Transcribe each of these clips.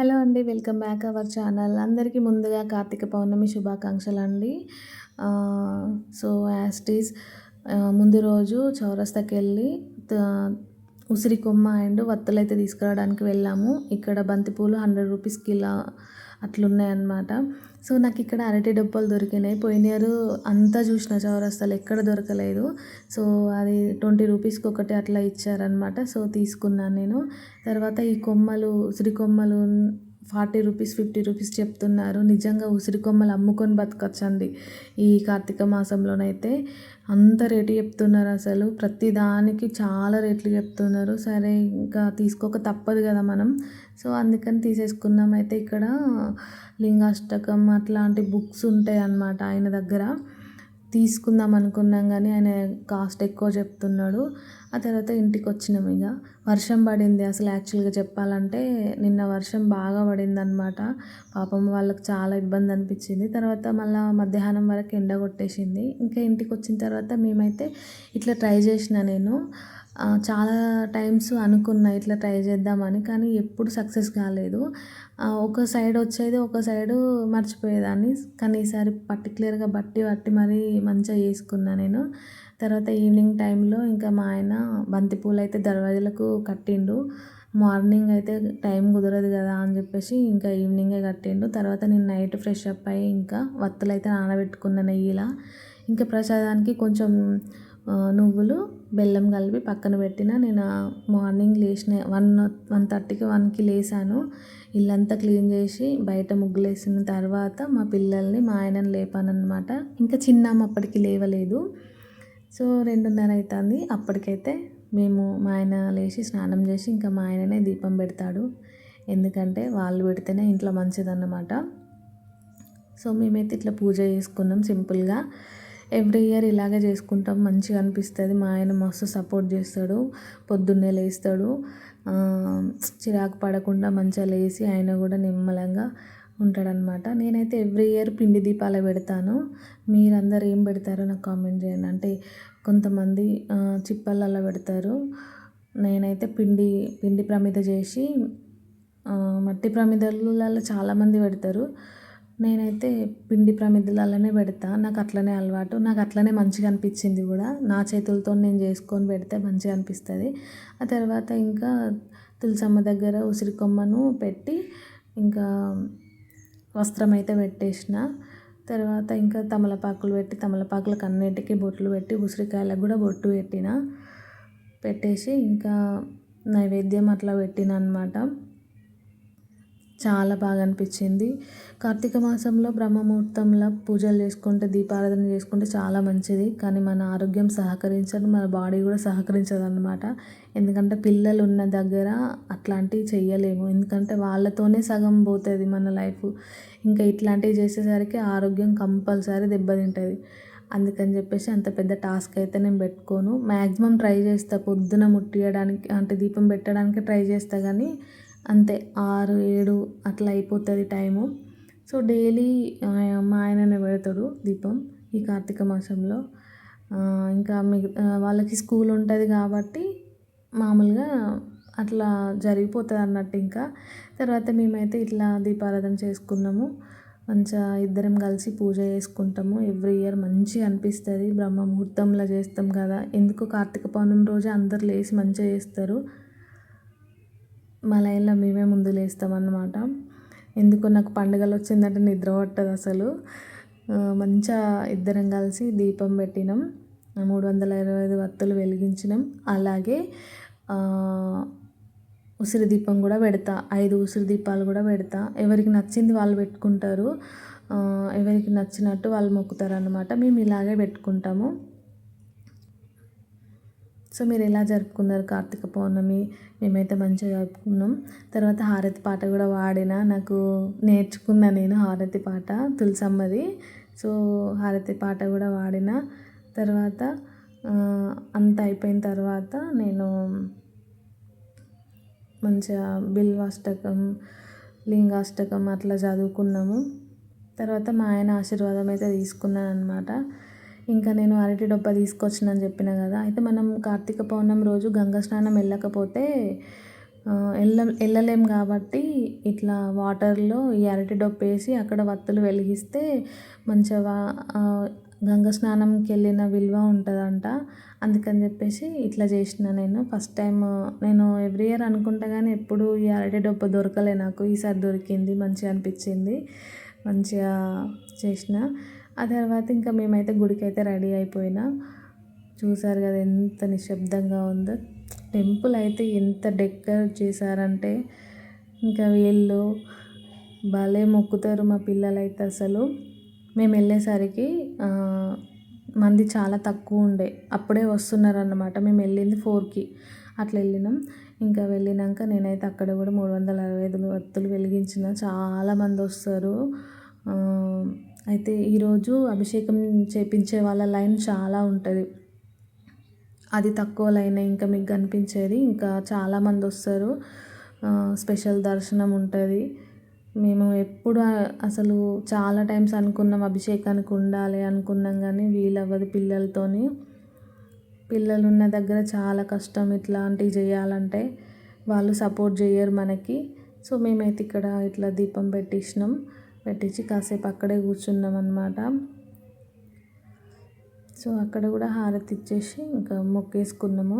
Hello అండి welcome back our channel. అందరికీ ముందుగా కార్తీక పౌర్ణమి శుభాకాంక్షలు అండి సో యాస్టీస్ ముందు రోజు చౌరస్తాకి వెళ్ళి ఉసిరి కొమ్మ అండ్ వత్తులు అయితే తీసుకురావడానికి వెళ్ళాము. ఇక్కడ బంతిపూలు హండ్రెడ్ రూపీస్ కిలో అట్లున్నాయన్నమాట. సో నాకు ఇక్కడ అరటి డబ్బాలు దొరికినాయి. పోయిన ఇయర్ అంతా చూసిన చౌరస్తాలు ఎక్కడ దొరకలేదు. సో అది ట్వంటీ రూపీస్కి ఒకటి అట్లా ఇచ్చారనమాట సో తీసుకున్నాను నేను. తర్వాత ఈ కొమ్మలు ఉసిరి కొమ్మలు ఫార్టీ రూపీస్ ఫిఫ్టీ రూపీస్ చెప్తున్నారు. నిజంగా ఉసిరి కొమ్మలు అమ్ముకొని బతకచ్చండి ఈ కార్తీక మాసంలోనైతే. అంత రేటు చెప్తున్నారు అసలు. ప్రతి దానికి చాలా రేట్లు చెప్తున్నారు. సరే ఇంకా తీసుకోక తప్పదు కదా మనం. సో అందుకని తీసేసుకున్నాం. అయితే ఇక్కడ లింగాష్టకం అట్లాంటి బుక్స్ ఉంటాయి అన్నమాట ఆయన దగ్గర. తీసుకుందాం అనుకున్నాం కానీ ఆయన కాస్ట్ ఎక్కువ చెప్తున్నాడు. ఆ తర్వాత ఇంటికి వచ్చినాం ఇక వర్షం పడింది అసలు యాక్చువల్గా చెప్పాలంటే నిన్న వర్షం బాగా పడింది అనమాట పాపం వాళ్ళకి చాలా ఇబ్బంది అనిపించింది. తర్వాత మళ్ళీ మధ్యాహ్నం వరకు ఎండ కొట్టేసింది. ఇంకా ఇంటికి వచ్చిన తర్వాత మేమైతే ఇట్లా ట్రై చేసిన నేను. చాలా టైమ్స్ అనుకున్నా ఇట్లా ట్రై చేద్దామని కానీ ఎప్పుడు సక్సెస్ కాలేదు. ఒక సైడ్ వచ్చేది ఒక సైడు మర్చిపోయేదాన్ని. కానీ ఈసారి పర్టికులర్గా బట్టి పట్టి మరీ మంచిగా చేసుకున్నా నేను. తర్వాత ఈవినింగ్ టైంలో ఇంకా మా ఆయన బంతిపూలు అయితే దర్వాజలకు కట్టిండు. మార్నింగ్ అయితే టైం కుదరదు కదా అని చెప్పేసి ఇంకా ఈవినింగే కట్టిండు. తర్వాత నేను నైట్ ఫ్రెష్ అప్ అయ్యి ఇంకా వత్తులు అయితే నానబెట్టుకున్న నెయ్యిలా. ఇంకా ప్రసాదానికి కొంచెం నువ్వులు బెల్లం కలిపి పక్కన పెట్టిన నేను మార్నింగ్ లేచిన వన్ వన్ థర్టీకి వన్కి లేసాను. ఇల్లంతా క్లీన్ చేసి బయట ముగ్గులేసిన తర్వాత మా పిల్లల్ని మా ఆయనని లేపానమాట ఇంకా చిన్నమ్మ అప్పటికి లేవలేదు. సో రెండున్నర అవుతుంది అప్పటికైతే మేము మా ఆయన లేచి స్నానం చేసి ఇంకా మా ఆయననే దీపం పెడతాడు. ఎందుకంటే వాళ్ళు పెడితేనే ఇంట్లో మంచిదన్నమాట. సో మేమైతే ఇట్లా పూజ చేసుకున్నాం సింపుల్గా. ఎవ్రీ ఇయర్ ఇలాగే చేసుకుంటాం. మంచిగా అనిపిస్తుంది. మా ఆయన మస్తు సపోర్ట్ చేస్తాడు. పొద్దున్నే లేస్తాడు. చిరాకు పడకుండా మంచిగా లేచి ఆయన కూడా నిమ్మలంగా ఉంటాడనమాట. నేనైతే ఎవ్రీ ఇయర్ పిండి దీపాలు పెడతాను. మీరందరూ ఏం పెడతారో నాకు కామెంట్ చేయండి. అంటే కొంతమంది చిప్పలలో పెడతారు. నేనైతే పిండి పిండి ప్రమిద చేసి మట్టి ప్రమిదలలో చాలామంది పెడతారు. నేనైతే పిండి ప్రమిదలలోనే పెడతా. నాకు అట్లనే అలవాటు. నాకు అట్లనే మంచిగా అనిపించింది కూడా. నా చేతులతో నేను చేసుకొని పెడితే మంచిగా అనిపిస్తుంది. ఆ తర్వాత ఇంకా తులసమ్మ దగ్గర ఉసిరి కొమ్మను పెట్టి ఇంకా వస్త్రం అయితే పెట్టేసిన. తర్వాత ఇంకా తమలపాకులు పెట్టి తమలపాకులకు అన్నిటికీ బొట్లు పెట్టి ఉసిరికాయలకు కూడా బొట్టు పెట్టిన. పెట్టేసి ఇంకా నైవేద్యం అట్లా పెట్టిన అనమాట చాలా బాగా అనిపించింది. కార్తీక మాసంలో బ్రహ్మముహూర్తంలో పూజలు చేసుకుంటే దీపారాధన చేసుకుంటే చాలా మంచిది. కానీ మన ఆరోగ్యం సహకరించదు మన బాడీ కూడా సహకరించదు అనమాట ఎందుకంటే పిల్లలు ఉన్న దగ్గర అట్లాంటివి చేయలేము ఎందుకంటే వాళ్ళతోనే సగం పోతుంది మన లైఫ్. ఇంకా ఇట్లాంటివి చేసేసరికి ఆరోగ్యం కంపల్సరీ దెబ్బతింటుంది. అందుకని చెప్పేసి అంత పెద్ద టాస్క్ అయితే నేను పెట్టుకోను. మ్యాక్సిమం ట్రై చేస్తా. పొద్దున ముట్టియడానికి అంటే దీపం పెట్టడానికి ట్రై చేస్తా. కానీ అంతే ఆరు ఏడు అట్లా అయిపోతుంది టైము. సో డైలీ మా ఆయననే పెడతాడు దీపం ఈ కార్తీక మాసంలో. ఇంకా మిగతా వాళ్ళకి స్కూల్ ఉంటుంది కాబట్టి మామూలుగా అట్లా జరిగిపోతుంది అన్నట్టు ఇంకా. తర్వాత మేమైతే ఇట్లా దీపారాధన చేసుకున్నాము. మంచిగా ఇద్దరం కలిసి పూజ చేసుకుంటాము. ఎవ్రీ ఇయర్ మంచిగా అనిపిస్తుంది. బ్రహ్మ ముహూర్తంలో చేస్తాం కదా. ఎందుకు కార్తీక పౌర్ణమి రోజు అందరు లేచి మంచిగా చేస్తారు. మా లైన్లో మేమే ముందు లేస్తాం అన్నమాట ఎందుకో నాకు పండుగలు వచ్చిందంటే నిద్ర పట్టదు అసలు. మంచిగా ఇద్దరం కలిసి దీపం పెట్టినాం. మూడు వందల ఇరవై ఐదు వత్తులు వెలిగించినాం. అలాగే ఉసిరి దీపం కూడా పెడతా. ఐదు ఉసిరి దీపాలు కూడా పెడతా. ఎవరికి నచ్చింది వాళ్ళు పెట్టుకుంటారు. ఎవరికి నచ్చినట్టు వాళ్ళు మొక్కుతారు అనమాట మేము ఇలాగే పెట్టుకుంటాము. సో మీరు ఎలా జరుపుకున్నారు కార్తీక పౌర్ణమి? మేమైతే మంచిగా జరుపుకున్నాం. తర్వాత హారతి పాట కూడా వాడిన. నాకు నేర్చుకున్నా నేను హారతి పాట తులసమ్మది. సో హారతి పాట కూడా వాడిన. తర్వాత అంత అయిపోయిన తర్వాత నేను మంచిగా బిల్వాష్టకం లింగాష్టకం అట్లా చదువుకున్నాము. తర్వాత మా ఆయన ఆశీర్వాదం అయితే తీసుకున్నాను అనమాట ఇంకా నేను అరటి డొప్ప తీసుకొచ్చినని చెప్పిన కదా. అయితే మనం కార్తీక పౌర్ణమి రోజు గంగా స్నానం వెళ్ళకపోతే వెళ్ళ వెళ్ళలేం కాబట్టి ఇట్లా వాటర్లో ఈ అరటి డొప్ప వేసి అక్కడ వత్తులు వెలిగిస్తే మంచిగా గంగ స్నానంకి వెళ్ళిన విలువ ఉంటుందంట. అందుకని చెప్పేసి ఇట్లా చేసిన నేను. ఫస్ట్ టైం నేను ఎవ్రీ ఇయర్ అనుకుంటా కానీ ఎప్పుడు ఈ అరటి డొప్ప దొరకలే నాకు. ఈసారి దొరికింది మంచిగా అనిపించింది మంచిగా చేసిన. ఆ తర్వాత ఇంకా మేమైతే గుడికి అయితే రెడీ అయిపోయినా. చూసారు కదా ఎంత నిశ్శబ్దంగా ఉందో. టెంపుల్ అయితే ఎంత డెకరేట్ చేశారంటే ఇంకా వీళ్ళు భలే మొక్కుతారు మా పిల్లలైతే అసలు. మేము వెళ్ళేసరికి మంది చాలా తక్కువ ఉండే. అప్పుడే వస్తున్నారు అన్నమాట మేము వెళ్ళింది ఫోర్కి. అట్లా వెళ్ళినాం. ఇంకా వెళ్ళినాక నేనైతే అక్కడ కూడా మూడు వందల అరవై ఐదు వత్తులు వెలిగించిన. చాలామంది వస్తారు. అయితే ఈరోజు అభిషేకం చేయించే వాళ్ళ లైన్ చాలా ఉంటుంది. అది తక్కువ లైన్ ఇంకా మీకు కనిపించేది ఇంకా చాలామంది వస్తారు. స్పెషల్ దర్శనం ఉంటుంది. మేము ఎప్పుడు అసలు చాలా టైమ్స్ అనుకున్నాం అభిషేకానికి ఉండాలి అనుకున్నాం కానీ వీలవ్వదు పిల్లలతోని. పిల్లలు ఉన్న దగ్గర చాలా కష్టం ఇట్లాంటివి చేయాలంటే వాళ్ళు సపోర్ట్ చేయరు మనకి. సో మేమైతే ఇక్కడ ఇట్లా దీపం పెట్టించినాం. పెట్టించి కాసేపు అక్కడే కూర్చున్నాం అనమాట సో అక్కడ కూడా హారతి ఇచ్చేసి ఇంకా మొక్కేసుకున్నాము.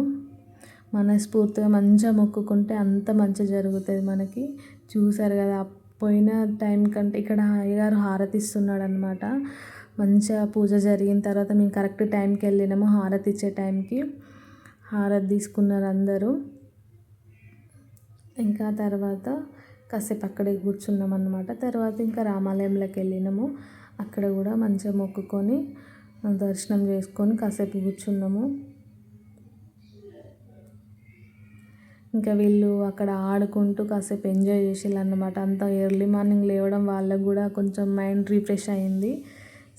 మనస్ఫూర్తిగా మంచిగా మొక్కుకుంటే అంత మంచి జరుగుతుంది మనకి. చూసారు కదా పోయిన టైం కంటే ఇక్కడ అయ్యగారు హారతి ఇస్తున్నాడు అనమాట మంచిగా పూజ జరిగిన తర్వాత మేము కరెక్ట్ టైంకి వెళ్ళినాము హారతి ఇచ్చే టైంకి. హారతి తీసుకున్నారు అందరూ. ఇంకా తర్వాత కాసేపు అక్కడే కూర్చున్నాం అనమాట తర్వాత ఇంకా రామాలయంలోకి వెళ్ళినాము. అక్కడ కూడా మంచిగా మొక్కుకొని దర్శనం చేసుకొని కాసేపు కూర్చున్నాము. ఇంకా వీళ్ళు అక్కడ ఆడుకుంటూ కాసేపు ఎంజాయ్ చేసేళ్ళు అనమాట అంత ఎర్లీ మార్నింగ్ లేవడం వాళ్ళకు కూడా కొంచెం మైండ్ రిఫ్రెష్ అయింది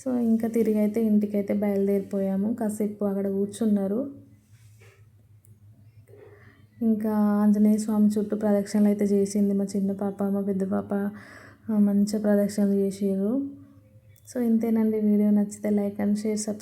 సో ఇంకా తిరిగి అయితే ఇంటికైతే బయలుదేరిపోయాము. కాసేపు అక్కడ కూర్చున్నారు. ఇంకా ఆంజనేయ స్వామి చుట్టూ ప్రదక్షిణలు అయితే చేసింది. మా చిన్న పాప మా పెద్ద పాప మంచిగా ప్రదక్షిణలు చేసారు సో ఇంతేనండి. వీడియో నచ్చితే లైక్ అండ్ షేర్ సబ్స్క్రైబ్